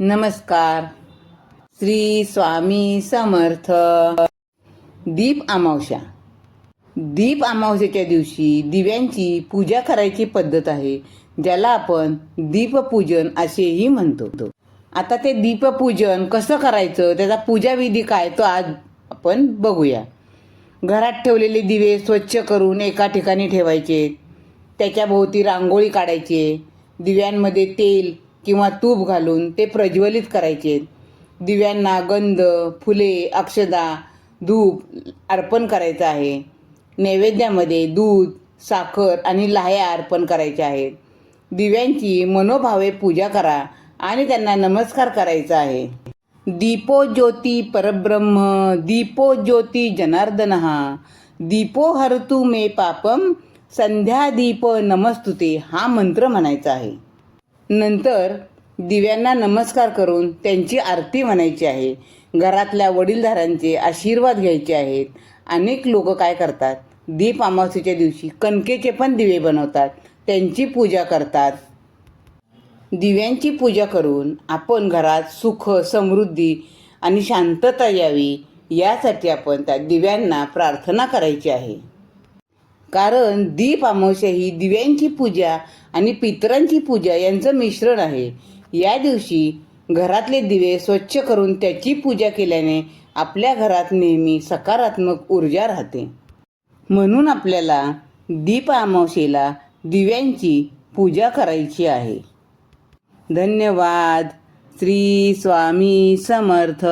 नमस्कार. श्री स्वामी समर्थ. दीप अमावस्या. दीप अमावस्येच्या दिवशी दिव्यांची पूजा करायची पद्धत आहे ज्याला आपण दीपपूजन असेही म्हणतो. आता ते दीपपूजन कसं करायचं त्याचा पूजाविधी काय तो आज आपण बघूया. घरात ठेवलेले दिवे स्वच्छ करून एका ठिकाणी ठेवायचे. त्याच्याभोवती रांगोळी काढायची. दिव्यांमध्ये तेल किंवा तूप घालून ते प्रज्वलित करायचे. दिव्यांना गंध फुले अक्षदा धूप अर्पण करायचं आहे. नैवेद्यामध्ये दूध साखर आणि लाह्या अर्पण करायच्या आहेत दिव्यांची मनोभावे पूजा करा आणि त्यांना नमस्कार करायचा आहे. दीपो ज्योती परब्रह्म दीपो ज्योती जनार्दन दीपो हरतु मे पापम संध्या दीप नमस्तुते हा मंत्र म्हणायचा आहे. नंतर दिव्यांना नमस्कार करून त्यांची आरती म्हणायची आहे. घरातल्या वडीलधारांचे आशीर्वाद घ्यायचे आहेत. अनेक लोक काय करतात? दीप अमावस्येच्या दिवशी कणकेचे पण दिवे बनवतात. त्यांची पूजा करतात. दिव्यांची पूजा करून आपण घरात सुख समृद्धी आणि शांतता यावी. यासाठी आपण त्या दिव्यांना प्रार्थना करायची आहे. कारण दीप अमावस्या ही दिव्यांची पूजा आणि पितरांची पूजा यांचं मिश्रण आहे. या दिवशी घरातले दिवे स्वच्छ करून त्याची पूजा केल्याने आपल्या घरात नेहमी सकारात्मक ऊर्जा राहते. म्हणून आपल्याला दीप अमावस्येला दिव्यांची पूजा करायची आहे. धन्यवाद. श्री स्वामी समर्थ.